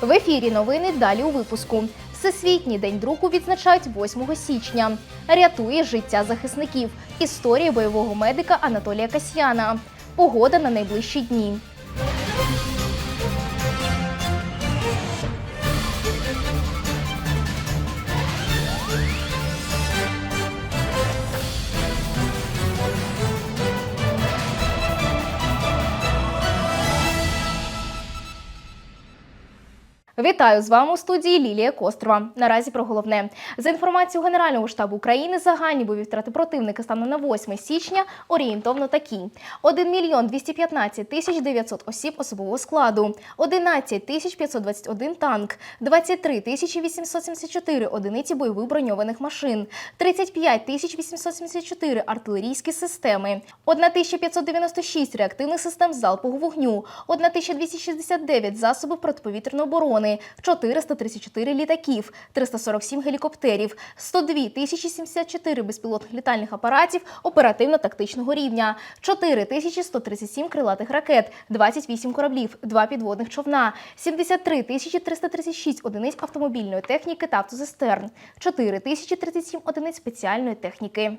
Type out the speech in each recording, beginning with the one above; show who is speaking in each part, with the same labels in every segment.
Speaker 1: В ефірі новини далі у випуску. Всесвітній день друку відзначають 8 січня. Рятує життя захисників. Історія бойового медика Анатолія Касьяна. Погода на найближчі дні. Вітаю з вами у студії Лілія Кострова. Наразі про головне. За інформацією Генерального штабу України загальні бойові втрати противника станом на 8 січня орієнтовно такі: 1 мільйон 215 тисяч 900 осіб особового складу, 11 тисяч 521 танк, 23 тисячі 874 одиниці бойових броньованих машин, 35 тисяч 874 артилерійські системи, 1596 реактивних систем залпового вогню, 1269 засобів протиповітряної оборони, 434 літаків, 347 гелікоптерів, 102 тисячі 74 безпілотних літальних апаратів оперативно-тактичного рівня, 4 тисячі 137 крилатих ракет, 28 кораблів, 2 підводних човна, 73 тисячі 336 одиниць автомобільної техніки та автозистерн, 4 тисячі 37 одиниць спеціальної техніки.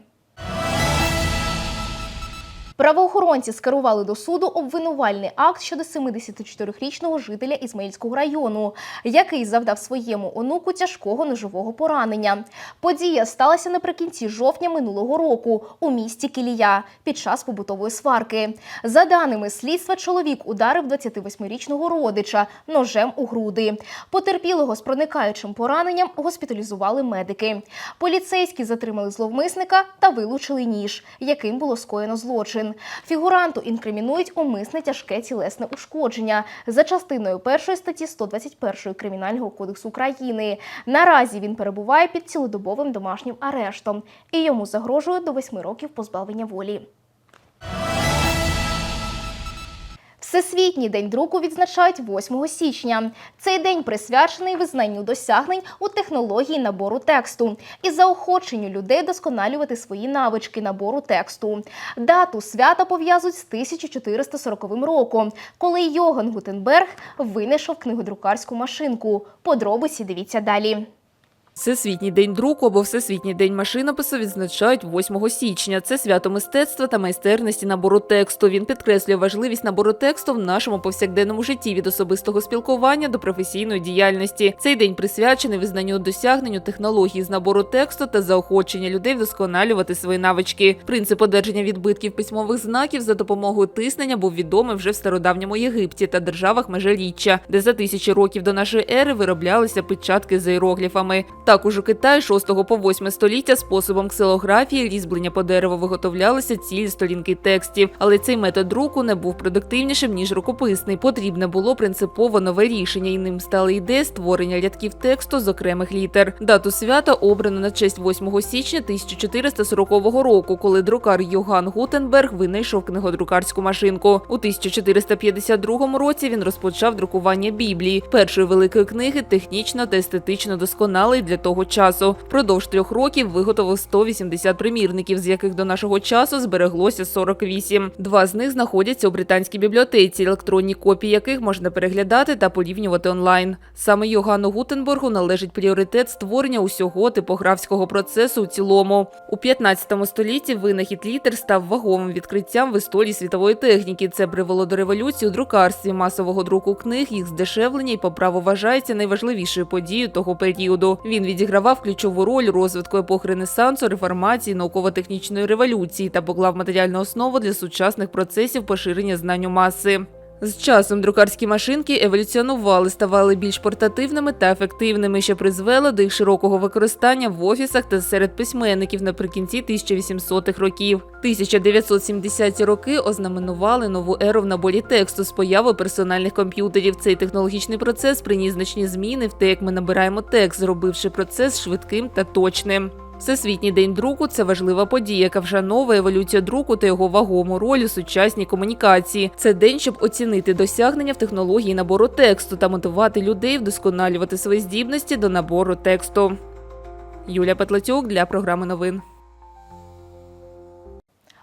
Speaker 1: Правоохоронці скерували до суду обвинувальний акт щодо 74-річного жителя Ізмаїльського району, який завдав своєму онуку тяжкого ножового поранення. Подія сталася наприкінці жовтня минулого року у місті Кілія під час побутової сварки. За даними слідства, чоловік ударив 28-річного родича ножем у груди. Потерпілого з проникаючим пораненням госпіталізували медики. Поліцейські затримали зловмисника та вилучили ніж, яким було скоєно злочин. Фігуранту інкримінують умисне тяжке тілесне ушкодження за частиною першої статті 121 Кримінального кодексу України. Наразі він перебуває під цілодобовим домашнім арештом і йому загрожує до 8 років позбавлення волі. Всесвітній день друку відзначають 8 січня. Цей день присвячений визнанню досягнень у технології набору тексту і заохоченню людей досконалювати свої навички набору тексту. Дату свята пов'язують з 1440 роком, коли Йоган Гутенберг винайшов книгодрукарську машинку. Подробиці дивіться далі.
Speaker 2: Всесвітній день друку або Всесвітній день машинопису відзначають 8 січня. Це свято мистецтва та майстерності набору тексту. Він підкреслює важливість набору тексту в нашому повсякденному житті від особистого спілкування до професійної діяльності. Цей день присвячений визнанню досягненню технології з набору тексту та заохочення людей вдосконалювати свої навички. Принцип одержання відбитків письмових знаків за допомогою тиснення був відомий вже в стародавньому Єгипті та державах межиріччя, де за тисячі років до нашої ери вироблялися печатки з іерогліфами. Також у Китаї 6 по 8 століття способом ксилографії різьблення по дереву виготовлялися цілі сторінки текстів, але цей метод друку не був продуктивнішим ніж рукописний. Потрібне було принципово нове рішення, і ним стала ідея створення рядків тексту з окремих літер. Дату свята обрано на честь 8 січня 1440 року, коли друкар Йоган Гутенберг винайшов книгодрукарську машинку. У 1452 році він розпочав друкування Біблії, першої великої книги, технічно та естетично досконалий для того часу. Впродовж трьох років виготовив 180 примірників, з яких до нашого часу збереглося 48. Два з них знаходяться у британській бібліотеці, електронні копії яких можна переглядати та порівнювати онлайн. Саме Йоганну Гутенбургу належить пріоритет створення усього типографського процесу у цілому. У 15 столітті винахід літер став ваговим відкриттям в історії світової техніки. Це привело до революції у друкарстві, масового друку книг, їх здешевлення і по праву вважається найважливішою подією того періоду. Він відігравав ключову роль розвитку епох Ренесансу, реформації, науково-технічної революції та поклав матеріальну основу для сучасних процесів поширення знань у маси. З часом друкарські машинки еволюціонували, ставали більш портативними та ефективними, що призвело до їх широкого використання в офісах та серед письменників наприкінці 1800-х років. 1970-ті роки ознаменували нову еру в наборі тексту з появою персональних комп'ютерів. Цей технологічний процес приніс значні зміни в те, як ми набираємо текст, зробивши процес швидким та точним. Всесвітній день друку це важлива подія, яка вшановує еволюцію друку та його вагому роль у сучасній комунікації. Це день, щоб оцінити досягнення в технології набору тексту та мотивувати людей вдосконалювати свої здібності до набору тексту. Юлія Петлацюк для програми новин.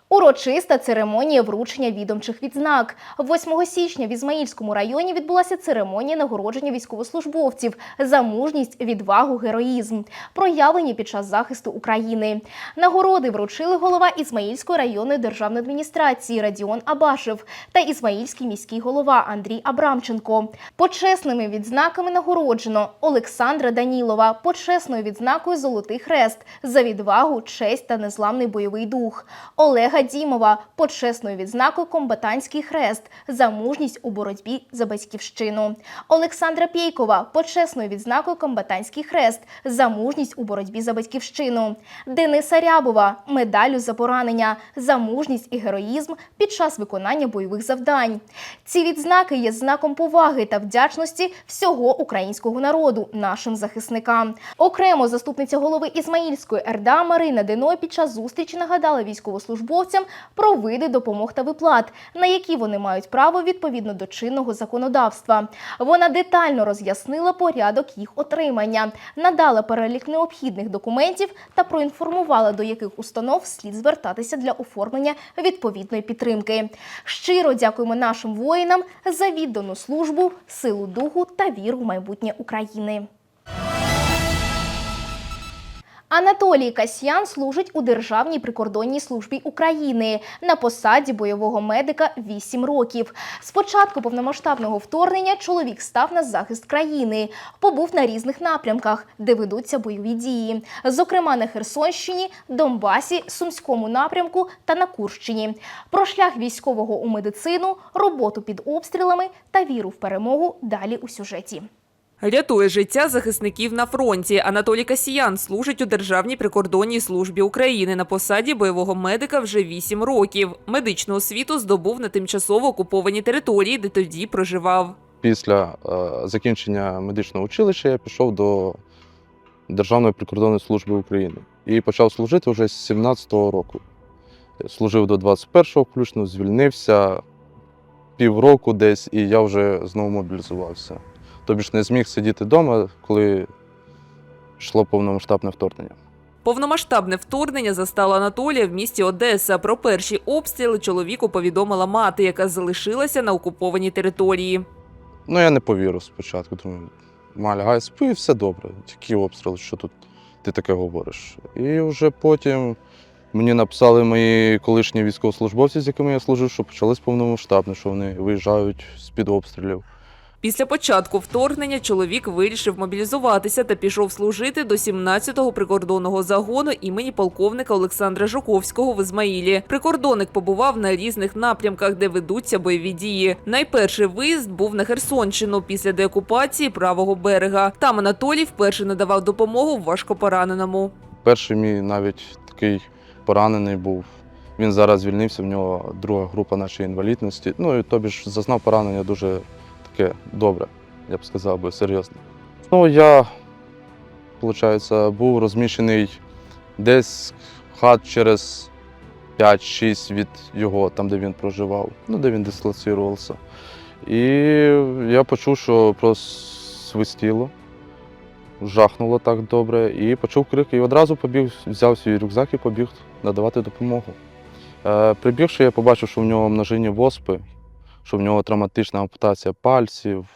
Speaker 1: Урочиста церемонія вручення відомчих відзнак. 8 січня в Ізмаїльському районі відбулася церемонія нагородження військовослужбовців за мужність, відвагу, героїзм, проявлені під час захисту України. Нагороди вручили голова Ізмаїльської районної державної адміністрації Радіон Абашев та Ізмаїльський міський голова Андрій Абрамченко. Почесними відзнаками нагороджено Олександра Данілова, почесною відзнакою Золотий Хрест за відвагу, честь та незламний бойовий дух. Олега Дімова почесною відзнакою Комбатантський хрест за мужність у боротьбі за батьківщину. Олександра Пєйкова почесною відзнакою Комбатантський хрест за мужність у боротьбі за батьківщину. Дениса Рябова медаллю за поранення за мужність і героїзм під час виконання бойових завдань. Ці відзнаки є знаком поваги та вдячності всього українського народу нашим захисникам. Окремо заступниця голови Ізмаїльської РДА Марина Деной під час зустрічі нагадала військовослужбовцям про види допомог та виплат, на які вони мають право відповідно до чинного законодавства. Вона детально роз'яснила порядок їх отримання, надала перелік необхідних документів та проінформувала, до яких установ слід звертатися для оформлення відповідної підтримки. Щиро дякуємо нашим воїнам за віддану службу, силу духу та віру в майбутнє України. Анатолій Касьян служить у Державній прикордонній службі України на посаді бойового медика 8 років. З початку повномасштабного вторгнення чоловік став на захист країни, побув на різних напрямках, де ведуться бойові дії, зокрема на Херсонщині, Донбасі, Сумському напрямку та на Курщині. Про шлях військового у медицину, роботу під обстрілами та віру в перемогу далі у сюжеті.
Speaker 2: Рятує життя захисників на фронті. Анатолій Касіян служить у Державній прикордонній службі України на посаді бойового медика вже 8 років. Медичну освіту здобув на тимчасово окупованій території, де тоді проживав.
Speaker 3: Після е, закінчення медичного училища я пішов до Державної прикордонної служби України і почав служити вже з 17-го року. Служив до 21-го включно, звільнився півроку десь, і я вже знову мобілізувався. Тобі ж не зміг сидіти вдома, коли йшло повномасштабне вторгнення.
Speaker 2: Повномасштабне вторгнення застало Анатолія в місті Одеса. Про перші обстріли чоловіку повідомила мати, яка залишилася на окупованій території.
Speaker 3: Ну, я не повірив спочатку. Думаю, ма, лягай, спи, все добре. Тільки обстріл, що тут ти таке говориш. І вже потім мені написали мої колишні військовослужбовці, з якими я служив, що почалось повномасштабне, що вони виїжджають з-під обстрілів.
Speaker 2: Після початку вторгнення чоловік вирішив мобілізуватися та пішов служити до 17-го прикордонного загону імені полковника Олександра Жуковського в Ізмаїлі. Прикордонник побував на різних напрямках, де ведуться бойові дії. Найперший виїзд був на Херсонщину після деокупації правого берега. Там Анатолій вперше надавав допомогу важкопораненому.
Speaker 3: Перший мій навіть такий поранений був. Він зараз звільнився, в нього друга група нашої інвалідності. Ну і тобі ж зазнав поранення дуже таке добре, я б сказав би, серйозне. Ну, я, виходить, був розміщений десь хат через 5-6 від його, там, де він проживав, ну, де він дислоцирувався. І я почув, що просвистіло, жахнуло так добре, і почув крики. І одразу побіг, взяв свій рюкзак і побіг надавати допомогу. Е, прибігши, я побачив, що в нього множинні воспи, що в нього травматична ампутація пальців,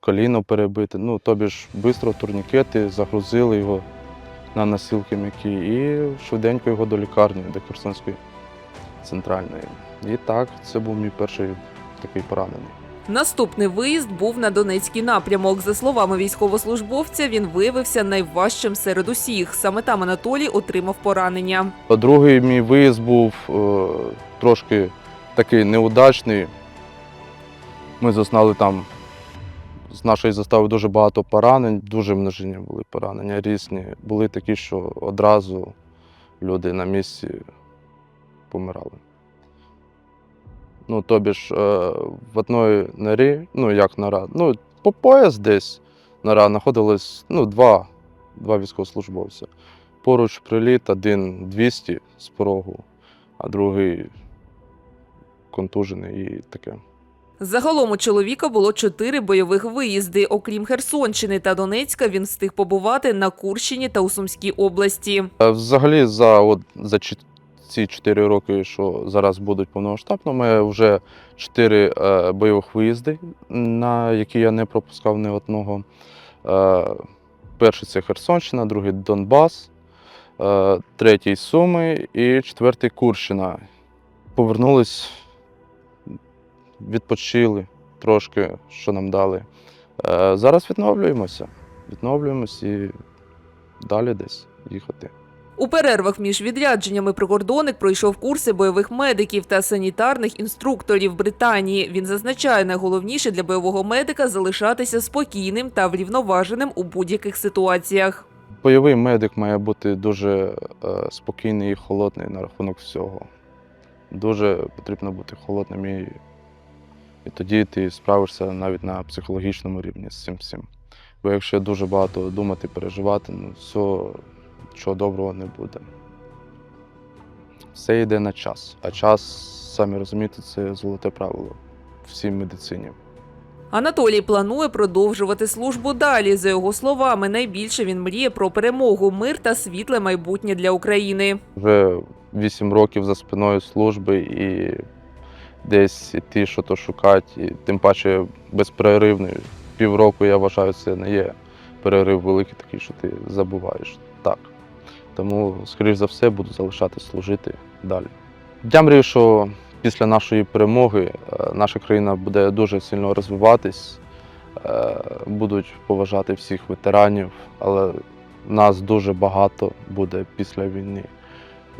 Speaker 3: коліно перебите. Ну, тобі ж швидко турнікети, загрузили його на носілки м'які і швиденько його до лікарні, до Херсонської центральної. І так, це був мій перший такий поранений.
Speaker 2: Наступний виїзд був на Донецький напрямок. За словами військовослужбовця, він виявився найважчим серед усіх. Саме там Анатолій отримав поранення.
Speaker 3: Другий мій виїзд був е, трошки такий неудачний. Ми зазнали там з нашої застави дуже багато поранень, дуже множинні були поранення різні. Були такі, що одразу люди на місці помирали. Ну, тобі ж е, в одної норі, ну як нора, ну, по пояс десь нора знаходилось ну, два, два військовослужбовця. Поруч приліт, один 200 з порогу, а другий контужений і таке.
Speaker 2: Загалом у чоловіка було чотири бойових виїзди. Окрім Херсонщини та Донецька, він встиг побувати на Курщині та у Сумській області.
Speaker 3: Е, Взагалі, за, от, за ці 4 роки, що зараз будуть повномасштабно, ми вже 4 е, бойових виїзди, на які я не пропускав ні одного. Е, перший це Херсонщина, другий Донбас, третій Суми і четвертий Курщина. Повернулись, відпочили трошки, що нам дали. Е, зараз відновлюємося. Відновлюємось і далі десь їхати.
Speaker 2: У перервах між відрядженнями прикордонник пройшов курси бойових медиків та санітарних інструкторів Британії. Він зазначає, найголовніше для бойового медика залишатися спокійним та врівноваженим у будь-яких ситуаціях.
Speaker 3: Бойовий медик має бути дуже е, спокійний і холодний на рахунок всього. Дуже потрібно бути холодним і, і тоді ти справишся навіть на психологічному рівні з цим всім. Бо якщо дуже багато думати, переживати, ну все, чого доброго не буде. Все йде на час. А час, самі розумієте, це золоте правило всій медицині.
Speaker 2: Анатолій планує продовжувати службу далі. За його словами, найбільше він мріє про перемогу, мир та світле майбутнє для України.
Speaker 3: Вже 8 років за спиною служби і десь іти, що то шукати, і тим паче безперервний. Півроку я вважаю, це не є перерив великий такий, що ти забуваєш. Так. Тому, скоріш за все, буду залишатись служити далі. Я мрію, що після нашої перемоги е, наша країна буде дуже сильно розвиватись, е, будуть поважати всіх ветеранів, але нас дуже багато буде після війни.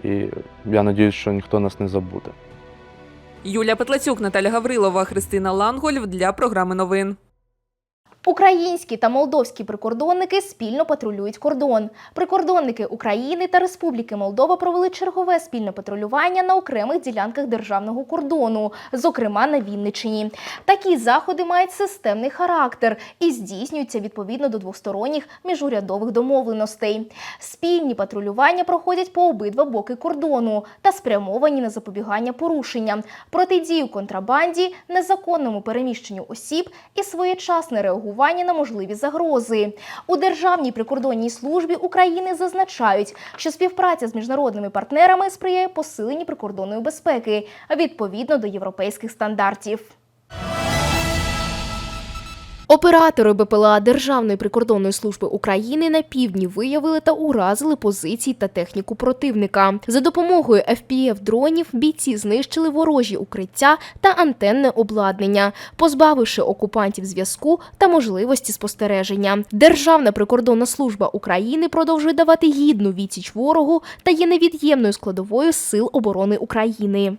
Speaker 3: І я сподіваюся, що ніхто нас не забуде.
Speaker 2: Юлія Петлацюк, Наталя Гаврилова, Христина Лангольв для програми новин.
Speaker 1: Українські та молдовські прикордонники спільно патрулюють кордон. Прикордонники України та Республіки Молдова провели чергове спільне патрулювання на окремих ділянках державного кордону, зокрема на Вінниччині. Такі заходи мають системний характер і здійснюються відповідно до двосторонніх міжурядових домовленостей. Спільні патрулювання проходять по обидва боки кордону та спрямовані на запобігання порушенням, протидію контрабанді, незаконному переміщенню осіб і своєчасне реагування на можливі загрози. У Державній прикордонній службі України зазначають, що співпраця з міжнародними партнерами сприяє посиленні прикордонної безпеки відповідно до європейських стандартів. Оператори БПЛА Державної прикордонної служби України на півдні виявили та уразили позиції та техніку противника. За допомогою fpv дронів бійці знищили ворожі укриття та антенне обладнання, позбавивши окупантів зв'язку та можливості спостереження. Державна прикордонна служба України продовжує давати гідну відсіч ворогу та є невід'ємною складовою сил оборони України.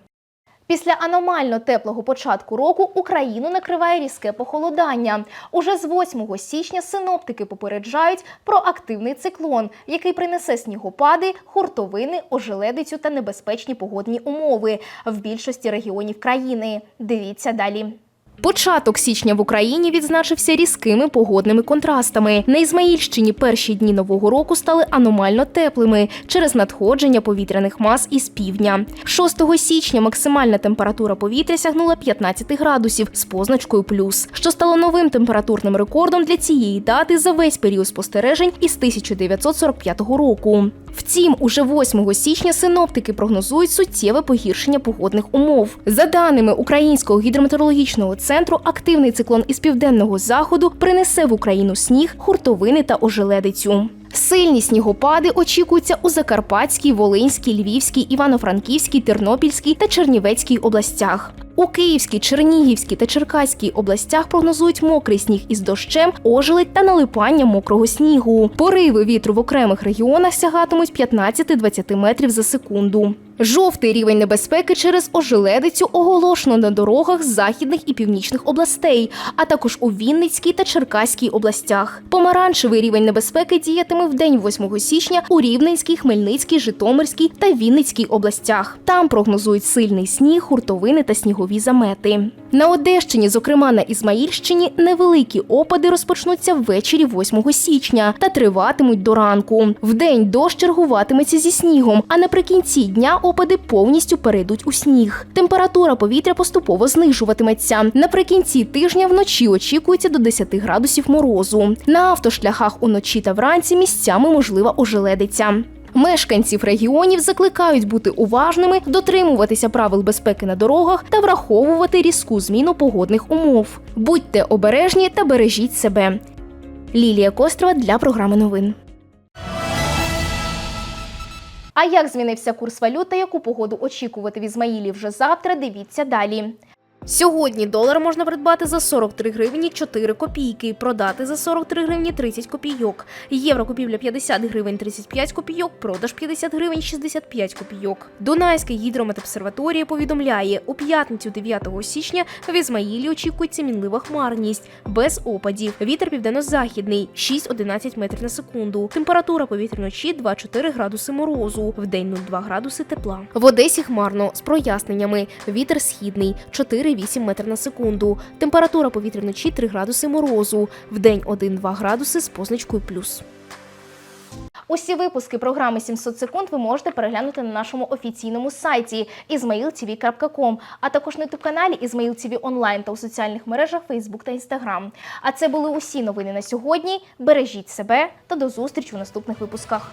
Speaker 1: Після аномально теплого початку року Україну накриває різке похолодання. Уже з 8 січня синоптики попереджають про активний циклон, який принесе снігопади, хуртовини, ожеледицю та небезпечні погодні умови в більшості регіонів країни. Дивіться далі. Початок січня в Україні відзначився різкими погодними контрастами. На Ізмаїльщині перші дні нового року стали аномально теплими через надходження повітряних мас із півдня. 6 січня максимальна температура повітря сягнула 15 градусів з позначкою плюс, що стало новим температурним рекордом для цієї дати за весь період спостережень із 1945 року. Втім, уже 8 січня синоптики прогнозують суттєве погіршення погодних умов. За даними Українського гідрометеорологічного центру, активний циклон із південного заходу принесе в Україну сніг, хуртовини та ожеледицю. Сильні снігопади очікуються у Закарпатській, Волинській, Львівській, Івано-Франківській, Тернопільській та Чернівецькій областях. У Київській, Чернігівській та Черкаській областях прогнозують мокрий сніг із дощем, ожеледь та налипання мокрого снігу. Пориви вітру в окремих регіонах сягатимуть 15-20 метрів за секунду. Жовтий рівень небезпеки через ожеледицю оголошено на дорогах західних і північних областей, а також у Вінницькій та Черкаській областях. Помаранчевий рівень небезпеки діятиме в день 8 січня у Рівненській, Хмельницькій, Житомирській та Вінницькій областях. Там прогнозують сильний сніг, хуртовини та снігові замети. На Одещині, зокрема на Ізмаїльщині, невеликі опади розпочнуться ввечері 8 січня та триватимуть до ранку. Вдень дощ чергуватиметься зі снігом, а наприкінці дня опади повністю перейдуть у сніг. Температура повітря поступово знижуватиметься. Наприкінці тижня вночі очікується до 10 градусів морозу. На автошляхах уночі та вранці місцями можлива ожеледиця. Мешканців регіонів закликають бути уважними, дотримуватися правил безпеки на дорогах та враховувати різку зміну погодних умов. Будьте обережні та бережіть себе. Лілія Кострова для програми новин. А як змінився курс валют та яку погоду очікувати в Ізмаїлі вже завтра? Дивіться далі. Сьогодні долар можна придбати за 43 гривні 4 копійки, продати за 43 гривні 30 копійок. Євро купівля 50 гривень 35 копійок, продаж 50 гривень 65 копійок. Дунайська гідрометобсерваторія повідомляє, у п'ятницю 9 січня в Ізмаїлі очікується мінлива хмарність, без опадів. Вітер південно-західний 6-11 метрів на секунду. Температура повітря вночі 2-4 градуси морозу, в вдень 0,2 градуси тепла. В Одесі хмарно з проясненнями. Вітер східний 4-8 метрів на секунду. Температура повітря вночі 3 градуси морозу, вдень 1-2 градуси з позначкою плюс. Усі випуски програми 700 секунд ви можете переглянути на нашому офіційному сайті izmailtv.com, а також на ютуб-каналі Ізмаїл TV онлайн та у соціальних мережах Facebook та Instagram. А це були усі новини на сьогодні. Бережіть себе та до зустрічі у наступних випусках.